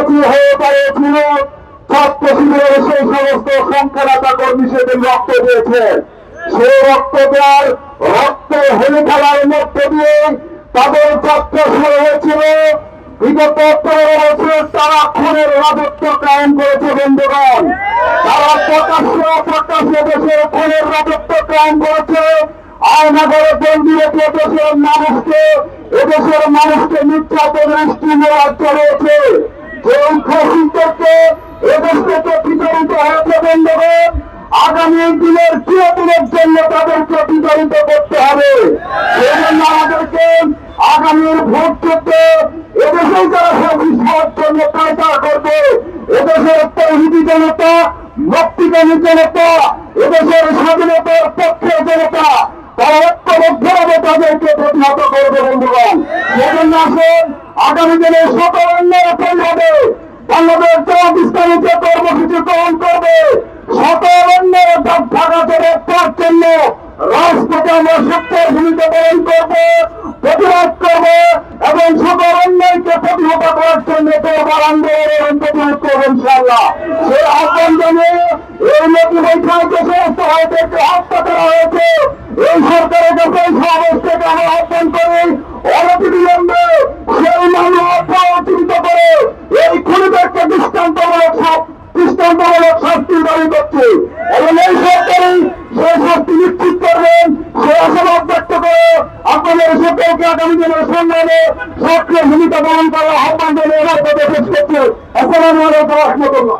রাজি হয়ে ছাত্র শিবিরের সেই সমস্ত সংখ্যালতা কর্মী সেদিন রক্ত দিয়েছে। সেই রক্ত দেওয়ার রক্ত হেলে খেলার মধ্য দিয়ে তাদের ছাত্র শুরু হয়েছিল। বিগত পনেরো বছর তারা খুনের রাজত্ব কায়েম করেছে, বন্ধুগণ। তারা প্রকাশ্য প্রকাশ্যে দেশের খুনের রাজত্ব কায়েম করেছে। আয়নাগরে বন্দি রেখে দেশের মানুষকে, এদেশের মানুষকে নির্যাতনের স্টিমুলার চলেছে যে ফসিলদেরকে আগামী দিনের জন্য তাদেরকে বিতাড়িত ভোট করবে। এদেশের তৌহিদি জনতা, মুক্তিকামী জনতা, এদেশের স্বাধীনতার পক্ষের জনতা, তারা ঐক্যবদ্ধভাবে তাদেরকে প্রতিহত করবে বন্ধুগণ। সেজন্য আগামী দিনে সকল অন্যায় তার জন্য রাজপথে আমরা সত্যের ভূমিকা পালন করব, প্রতিবাদ করব এবং সকল অন্যায়কে প্রতিহত করার জন্য তোমার আন্দোলনের প্রতিবাদ করব ইনশাল্লাহ সেই আহ্বান জানিয়ে এই নতুন বৈঠক যে সমস্ত ভাইদেরকে হত্যা করা হয়েছে। এই সরকারের এই সমাবেশ থেকে আমরা আহ্বান করি। অনতিবিলম্বে আগামী দিনের সংগ্রামে সক্রিয় ভূমিকা পালন করার আহ্বান জানিয়ে আসসালামু আলাইকুম রহমতুল্লাহ